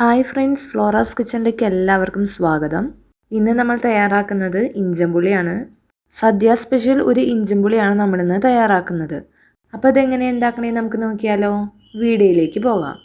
Hi friends Flora's കിച്ചണിലേക്ക് എല്ലാവർക്കും സ്വാഗതം. ഇന്ന് നമ്മൾ തയ്യാറാക്കുന്നത് ഇഞ്ചമ്പുളിയാണ് സദ്യ സ്പെഷ്യൽ ഒരു ഇഞ്ചമ്പുളിയാണ് നമ്മളിന്ന് തയ്യാറാക്കുന്നത്. അപ്പോൾ അതെങ്ങനെ ഉണ്ടാക്കണേ നമുക്ക് നോക്കിയാലോ? വീഡിയോയിലേക്ക് പോകാം.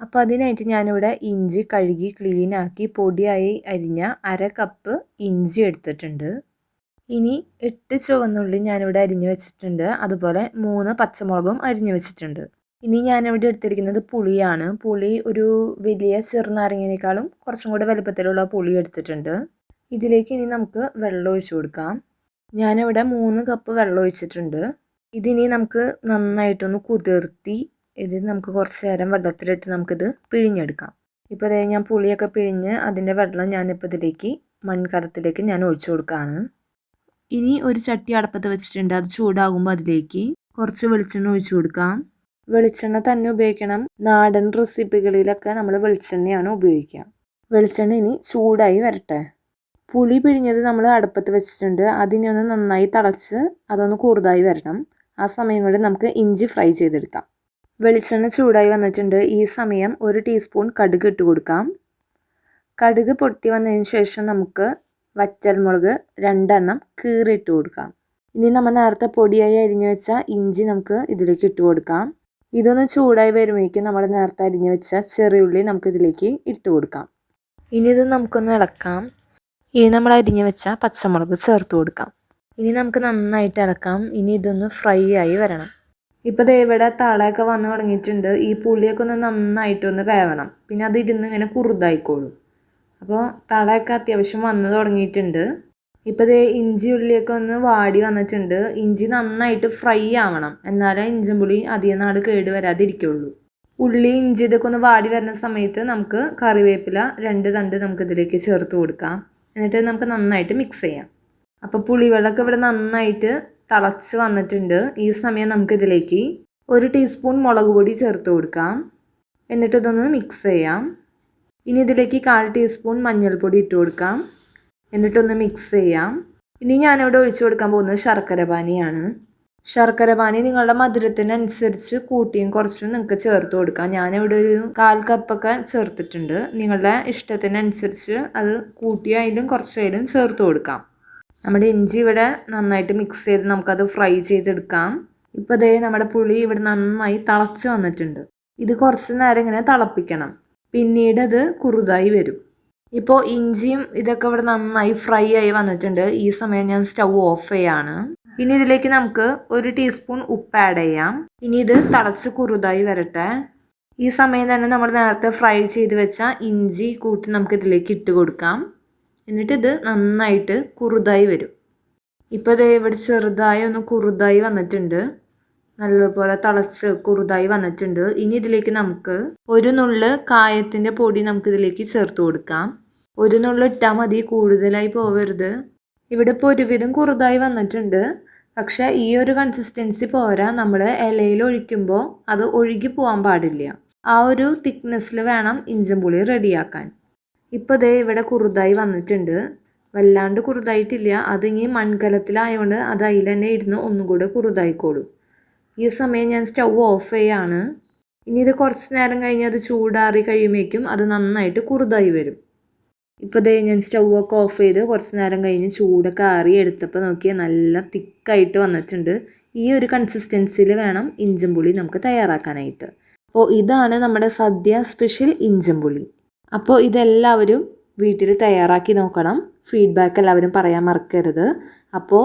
അപ്പോൾ അതിനായിട്ട് ഞാനിവിടെ ഇഞ്ചി കഴുകി ക്ലീനാക്കി പൊടിയായി അരിഞ്ഞ അര കപ്പ് ഇഞ്ചി എടുത്തിട്ടുണ്ട്. ഇനി എട്ട് ചുവന്നുള്ളി ഞാനിവിടെ അരിഞ്ഞു വെച്ചിട്ടുണ്ട്. അതുപോലെ മൂന്ന് പച്ചമുളകും അരിഞ്ഞു വെച്ചിട്ടുണ്ട്. ഇനി ഞാനിവിടെ എടുത്തിരിക്കുന്നത് പുളിയാണ്. പുളി ഒരു വലിയ ചെറുനാരങ്ങനേക്കാളും കുറച്ചും കൂടെ വലുപ്പത്തിലുള്ള പുളി എടുത്തിട്ടുണ്ട്. ഇതിലേക്ക് ഇനി നമുക്ക് വെള്ളം ഒഴിച്ചു കൊടുക്കാം. ഞാനിവിടെ മൂന്ന് കപ്പ് വെള്ളം ഒഴിച്ചിട്ടുണ്ട്. ഇതിനി നമുക്ക് നന്നായിട്ടൊന്ന് കുതിർത്തി ഇത് നമുക്ക് കുറച്ച് നേരം വെള്ളത്തിലിട്ട് നമുക്കിത് പിഴിഞ്ഞെടുക്കാം. ഇപ്പോൾ അതായത് ഞാൻ പുളിയൊക്കെ പിഴിഞ്ഞ് അതിന്റെ വെള്ളം ഞാനിപ്പോൾ ഇതിലേക്ക് മൺകലത്തിലേക്ക് ഞാൻ ഒഴിച്ചു കൊടുക്കുകയാണ് ഇനി ഒരു ചട്ടി അടപ്പത്ത് വെച്ചിട്ടുണ്ട്. അത് ചൂടാകുമ്പോൾ അതിലേക്ക് കുറച്ച് വെളിച്ചെണ്ണ ഒഴിച്ചു കൊടുക്കാം. വെളിച്ചെണ്ണ തന്നെ ഉപയോഗിക്കണം. നാടൻ റെസിപ്പികളിലൊക്കെ നമ്മൾ വെളിച്ചെണ്ണയാണ് ഉപയോഗിക്കുക. വെളിച്ചെണ്ണ ഇനി ചൂടായി വരട്ടെ. പുളി പിഴിഞ്ഞത് നമ്മൾ അടുപ്പത്ത് വെച്ചിട്ടുണ്ട്. അതിനെ ഒന്ന് നന്നായി തളച്ച് അതൊന്ന് കൂറുതായി വരണം. ആ സമയം കൊണ്ട് നമുക്ക് ഇഞ്ചി ഫ്രൈ ചെയ്തെടുക്കാം. വെളിച്ചെണ്ണ ചൂടായി വന്നിട്ടുണ്ട്. ഈ സമയം ഒരു ടീസ്പൂൺ കടുക് ഇട്ട് കൊടുക്കാം. കടുക് പൊട്ടി വന്നതിന് ശേഷം നമുക്ക് വറ്റൽമുളക് രണ്ടെണ്ണം കീറിയിട്ട് കൊടുക്കാം. ഇനി നമ്മൾ നേരത്തെ പൊടിയായി അരിഞ്ഞു വെച്ച ഇഞ്ചി നമുക്ക് ഇതിലേക്ക് ഇട്ട് കൊടുക്കാം. ഇതൊന്ന് ചൂടായി വരുമ്പോഴേക്കും നമ്മൾ നേരത്തെ അരിഞ്ഞു വെച്ച ചെറിയുള്ളി നമുക്കിതിലേക്ക് ഇട്ട് കൊടുക്കാം. ഇനി ഇത് നമുക്കൊന്ന് ഇളക്കാം. ഇനി നമ്മൾ അരിഞ്ഞു വെച്ച പച്ചമുളക് ചേർത്ത് കൊടുക്കാം. ഇനി നമുക്ക് നന്നായിട്ട് ഇളക്കാം. ഇനി ഇതൊന്ന് ഫ്രൈ ആയി വരണം. ഇപ്പോൾ ഇവിടെ തളയൊക്കെ വന്ന് തുടങ്ങിയിട്ടുണ്ട്. ഈ പുളിയൊക്കെ ഒന്ന് നന്നായിട്ടൊന്ന് വേവണം. പിന്നെ അത് ഇരുന്ന് ഇങ്ങനെ കുറുതായിക്കോളും. അപ്പോൾ തളയൊക്കെ അത്യാവശ്യം വന്ന് തുടങ്ങിയിട്ടുണ്ട്. ഇപ്പോൾ ദേ ഇഞ്ചി ഉള്ളിയൊക്കെ ഒന്ന് വാടി വന്നിട്ടുണ്ട്. ഇഞ്ചി നന്നായിട്ട് ഫ്രൈ ആവണം. എന്നാലേ ഇഞ്ചും പുളി അധികം നാൾ കേട് വരാതിരിക്കുള്ളൂ. ഉള്ളി ഇഞ്ചി ഇതൊക്കെ ഒന്ന് വാടി വരുന്ന സമയത്ത് നമുക്ക് കറിവേപ്പില രണ്ട് തണ്ട് നമുക്ക് ഇതിലേക്ക് ചേർത്ത് കൊടുക്കാം. എന്നിട്ട് നമുക്ക് നന്നായിട്ട് മിക്സ് ചെയ്യാം. അപ്പോൾ പുളിവെള്ളമൊക്കെ ഇവിടെ നന്നായിട്ട് തിളച്ച് വന്നിട്ടുണ്ട്. ഈ സമയം നമുക്കിതിലേക്ക് ഒരു ടീസ്പൂൺ മുളക് പൊടി ചേർത്ത് കൊടുക്കാം. എന്നിട്ട് ഇതൊന്ന് മിക്സ് ചെയ്യാം. ഇനി ഇതിലേക്ക് കാൽ ടീസ്പൂൺ മഞ്ഞൾപ്പൊടി ഇട്ട് കൊടുക്കാം. എന്നിട്ടൊന്ന് മിക്സ് ചെയ്യാം. ഇനി ഞാനിവിടെ ഒഴിച്ചു കൊടുക്കാൻ പോകുന്നത് ശർക്കര പാനിയാണ്. ശർക്കര പാനി നിങ്ങളുടെ മധുരത്തിനനുസരിച്ച് കൂട്ടിയും കുറച്ചും നിങ്ങൾക്ക് ചേർത്ത് കൊടുക്കാം. ഞാനിവിടെ ഒരു കാൽ കപ്പൊക്കെ ചേർത്തിട്ടുണ്ട്. നിങ്ങളുടെ ഇഷ്ടത്തിനനുസരിച്ച് അത് കൂട്ടിയായാലും കുറച്ചായാലും ചേർത്ത് കൊടുക്കാം. നമ്മുടെ ഇഞ്ചി ഇവിടെ നന്നായിട്ട് മിക്സ് ചെയ്ത് നമുക്കത് ഫ്രൈ ചെയ്തെടുക്കാം. ഇപ്പോൾ അതേ നമ്മുടെ പുളി ഇവിടെ നന്നായി തിളച്ച് വന്നിട്ടുണ്ട്. ഇത് കുറച്ച് നേരം ഇങ്ങനെ തിളപ്പിക്കണം. പിന്നീട് അത് കുറുതായി വരും. ഇപ്പോൾ ഇഞ്ചിയും ഇതൊക്കെ ഇവിടെ നന്നായി ഫ്രൈ ആയി വന്നിട്ടുണ്ട്. ഈ സമയം ഞാൻ സ്റ്റൗ ഓഫ് ചെയ്യാണ്. ഇനി ഇതിലേക്ക് നമുക്ക് ഒരു ടീസ്പൂൺ ഉപ്പ് ആഡ് ചെയ്യാം. ഇനി ഇത് തിളച്ച് കുറുതായി വരട്ടെ. ഈ സമയം തന്നെ നമ്മൾ നേരത്തെ ഫ്രൈ ചെയ്ത് വെച്ച ഇഞ്ചി കൂട്ടി നമുക്ക് ഇതിലേക്ക് ഇട്ട് കൊടുക്കാം. എന്നിട്ട് ഇത് നന്നായിട്ട് കുറുതായി വരും. ഇപ്പോൾ ഇത് ഇവിടെ ചെറുതായി ഒന്ന് കുറുതായി വന്നിട്ടുണ്ട്. നല്ലപോലെ തിളച്ച് കുറുതായി വന്നിട്ടുണ്ട്. ഇനി ഇതിലേക്ക് നമുക്ക് ഒരു നുള്ള് കായത്തിന്റെ പൊടി നമുക്ക് ഇതിലേക്ക് ചേർത്ത് കൊടുക്കാം. ഒരു നുള്ള് ഇട്ടാൽ മതി കൂടുതലായി പോവരുത്. ഇവിടെ ഇപ്പോൾ ഒരുവിധം കുറുതായി വന്നിട്ടുണ്ട്. പക്ഷേ ഈ ഒരു കൺസിസ്റ്റൻസി പോരാ നമ്മൾ ഇലയിൽ ഒഴിക്കുമ്പോൾ അത് ഒഴുകി പോകാൻ പാടില്ല. ആ ഒരു തിക്നെസ്സിൽ വേണം ഇഞ്ചമ്പുളി റെഡിയാക്കാൻ. ഇപ്പോൾ ദേ ഇവിടെ കുറുതായി വന്നിട്ടുണ്ട്. വല്ലാണ്ട് കുറുതായിട്ടില്ല. അതിങ്ങി മൺകലത്തിലായതുകൊണ്ട് അത് അതിൽ തന്നെ ഇരുന്ന് ഒന്നും കൂടെ കുറുതായിക്കോളും. ഈ സമയം ഞാൻ സ്റ്റൗ ഓഫ് ചെയ്യാണ്. ഇനി ഇത് കുറച്ച് നേരം കഴിഞ്ഞ് അത് ചൂടാറി കഴിയുമ്പോഴേക്കും അത് നന്നായിട്ട് കുറുതായി വരും. ഇപ്പോൾ ദേ ഞാൻ സ്റ്റൗ ഒക്കെ ഓഫ് ചെയ്ത് കുറച്ച് നേരം കഴിഞ്ഞ് ചൂടൊക്കെ ആറി എടുത്തപ്പോൾ നോക്കിയാൽ നല്ല തിക്കായിട്ട് വന്നിട്ടുണ്ട്. ഈ ഒരു കൺസിസ്റ്റൻസിയിൽ വേണം ഇഞ്ചമ്പുളി നമുക്ക് തയ്യാറാക്കാനായിട്ട്. അപ്പോൾ ഇതാണ് നമ്മുടെ സദ്യ സ്പെഷ്യൽ ഇഞ്ചമ്പുളി അപ്പോൾ ഇതെല്ലാവരും വീട്ടിൽ തയ്യാറാക്കി നോക്കണം. ഫീഡ്ബാക്ക് എല്ലാവരും പറയാൻ മറക്കരുത്. അപ്പോൾ